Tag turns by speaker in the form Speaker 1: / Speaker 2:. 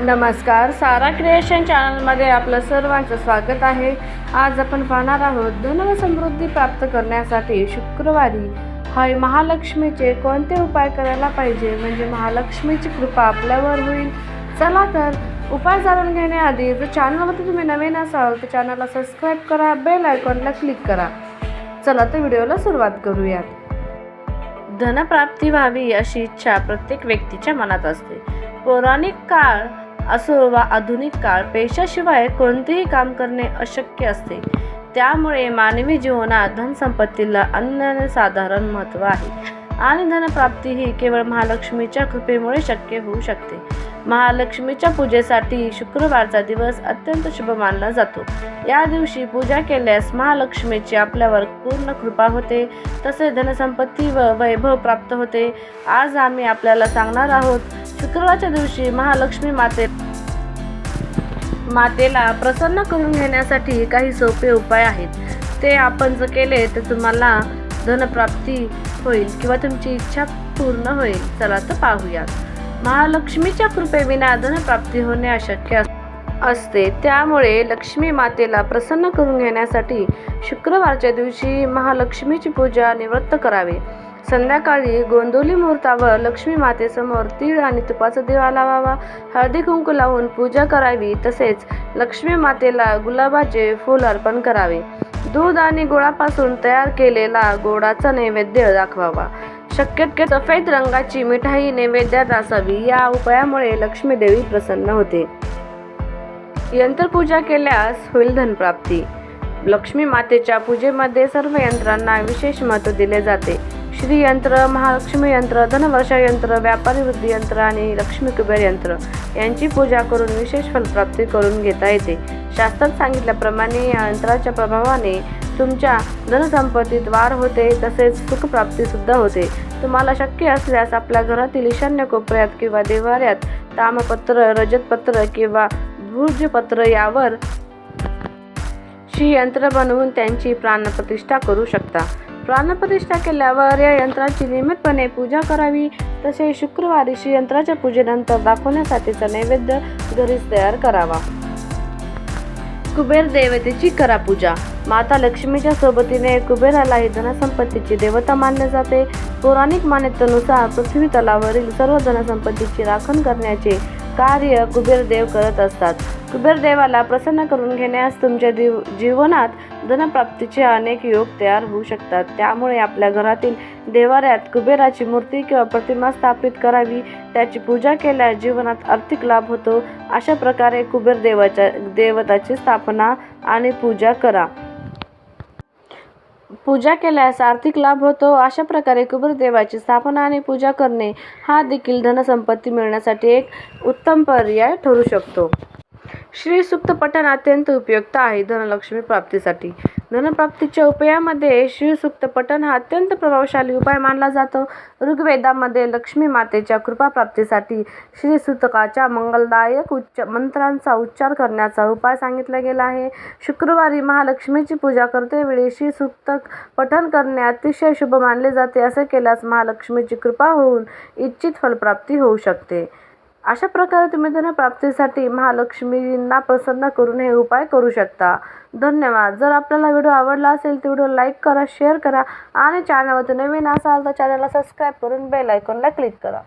Speaker 1: नमस्कार सारा क्रिएशन चॅनलमध्ये आपलं सर्वांचं स्वागत आहे. आज आपण पाहणार आहोत धन समृद्धी प्राप्त करण्यासाठी शुक्रवारी हाय महालक्ष्मीचे कोणते उपाय करायला पाहिजे? म्हणजे महालक्ष्मीची कृपा आपल्यावर होईल. चला तर उपाय जाणून घेण्याआधी जर चॅनलवरती तुम्ही नवीन असाल तर चॅनलला सबस्क्राईब करा बेल आयकॉनला क्लिक करा. चला तर व्हिडिओला सुरुवात करूयात. धनप्राप्ती व्हावी अशी इच्छा प्रत्येक व्यक्तीच्या मनात असते. पौराणिक काळ असो वा आधुनिक काळ पेशाशिवाय कोणतेही काम करणे अशक्य असते. त्यामुळे मानवी जीवनात धनसंपत्तीला अनन्यसाधारण महत्त्व आहे. आणि धनप्राप्ती ही केवळ महालक्ष्मीच्या कृपेमुळे शक्य होऊ शकते. महालक्ष्मीच्या पूजेसाठी शुक्रवारचा दिवस अत्यंत शुभ मानला जातो. या दिवशी पूजा केल्यास महालक्ष्मीची आपल्यावर पूर्ण कृपा होते. तसे धनसंपत्ती व वैभव प्राप्त होते. आज आम्ही आपल्याला सांगणार आहोत शुक्रवारच्या दिवशी महालक्ष्मी माते मातेला प्रसन्न करून घेण्यासाठी काही सोपे उपाय आहेत. ते आपण जर केले तर तुम्हाला धनप्राप्ती होईल किंवा तुमची इच्छा पूर्ण होईल. चला तर पाहूयात. महालक्ष्मीच्या कृपेविना धनप्राप्ती होणे अशक्य असते. त्यामुळे लक्ष्मी मातेला प्रसन्न करून घेण्यासाठी शुक्रवारच्या दिवशी महालक्ष्मीची पूजा निवृत्त करावे. संध्याकाळी गोंदोली मुहूर्तावर लक्ष्मी मातेसमोर तीळ आणि तुपाचा दिवा लावावा. हळदी कुंकू लावून पूजा करावी. तसेच लक्ष्मी मातेला गुलाबाचे फूल अर्पण करावे. दूध आणि गुळापासून तयार केलेला गोडाचा नैवेद्य दाखवावा. शक्यतो सफेद रंगाची मिठाई नैवेद्यात असावी या उपायामुळे लक्ष्मी देवी प्रसन्न होते. यंत्रपूजा केल्यास होईल धनप्राप्ती. लक्ष्मी मातेच्या पूजेमध्ये सर्व यंत्रांना विशेष महत्त्व दिले जाते. श्री यंत्र महालक्ष्मी यंत्र धनवर्षा यंत्र व्यापारी वृद्धी यंत्र आणि लक्ष्मी कुबेर यंत्र यांची पूजा करून विशेष फलप्राप्ती करून घेता येते. शास्त्रात सांगितल्याप्रमाणे या यंत्राच्या प्रभावाने तुमच्या धनसंपत्तीत वाढ होते तसेच सुखप्राप्तीसुद्धा होते. तुम्हाला शक्य असल्यास आपल्या घरातील ईशान्य कोपऱ्यात किंवा देवाऱ्यात तामपत्र रजतपत्र किंवा भुर्जपत्र यावर शी यंत्र बनवून त्यांची प्राणप्रतिष्ठा करू शकता. प्राणप्रतिष्ठा केल्यावर या यंत्राची नियमितपणे पूजा करावी. तसेच शुक्रवारी श्री यंत्राच्या पूजेनंतर दाखवण्यासाठीचा नैवेद्य घरीच तयार करावा. कुबेर देवतेची करा पूजा. माता लक्ष्मीच्या सोबतीने कुबेरालाही धनसंपत्तीची देवता मानले जाते. पौराणिक मान्यतेनुसार पृथ्वी तलावरील सर्व धनसंपत्तीची राखण करण्याचे कार्य कुबेर देव करत असतात. कुबेर देवाला प्रसन्न करून घेण्यास तुमच्या जीव जीवनात धनप्राप्तीचे अनेक योग तयार होऊ शकतात. त्यामुळे आपल्या घरातील देवाऱ्यात कुबेराची मूर्ती किंवा प्रतिमा स्थापित करावी. त्याची पूजा केल्यास जीवनात आर्थिक लाभ होतो. अशा प्रकारे कुबेर देवाच्या देवताची स्थापना आणि पूजा करा. पूजा केल्यास आर्थिक लाभ होतो. अशा प्रकारे कुबेर देवाची स्थापना आणि पूजा करणे हा देखील धनसंपत्ती मिळण्यासाठी एक उत्तम पर्याय ठरू शकतो. श्रीसुक्त पठण अत्यंत उपयुक्त आहे धनलक्ष्मी प्राप्तीसाठी. धनप्राप्तीच्या उपायामध्ये श्रीसुक्त पठण हा अत्यंत प्रभावशाली उपाय मानला जातो. ऋग्वेदामध्ये लक्ष्मी मातेच्या कृपा प्राप्तीसाठी श्री सुतकाच्या मंगलदायक उच्च मंत्रांचा उच्चार करण्याचा उपाय सांगितला गेला आहे. शुक्रवारी महालक्ष्मीची पूजा करतेवेळी श्री सुक्तक पठण करणे अतिशय शुभ मानले जाते असे केल्यास महालक्ष्मीची कृपा होऊन इच्छित फलप्राप्ती होऊ शकते. अशा प्रकारे तुम्ही धनप्राप्तीसाठी महालक्ष्मींना प्रसन्न करून हे उपाय करू शकता. धन्यवाद. जर आपल्याला व्हिडिओ आवडला असेल तर व्हिडिओ लाईक करा शेअर करा आणि चॅनलवरती नवीन असाल तर चॅनलला सबस्क्राईब करून बेल आयकॉनला क्लिक करा.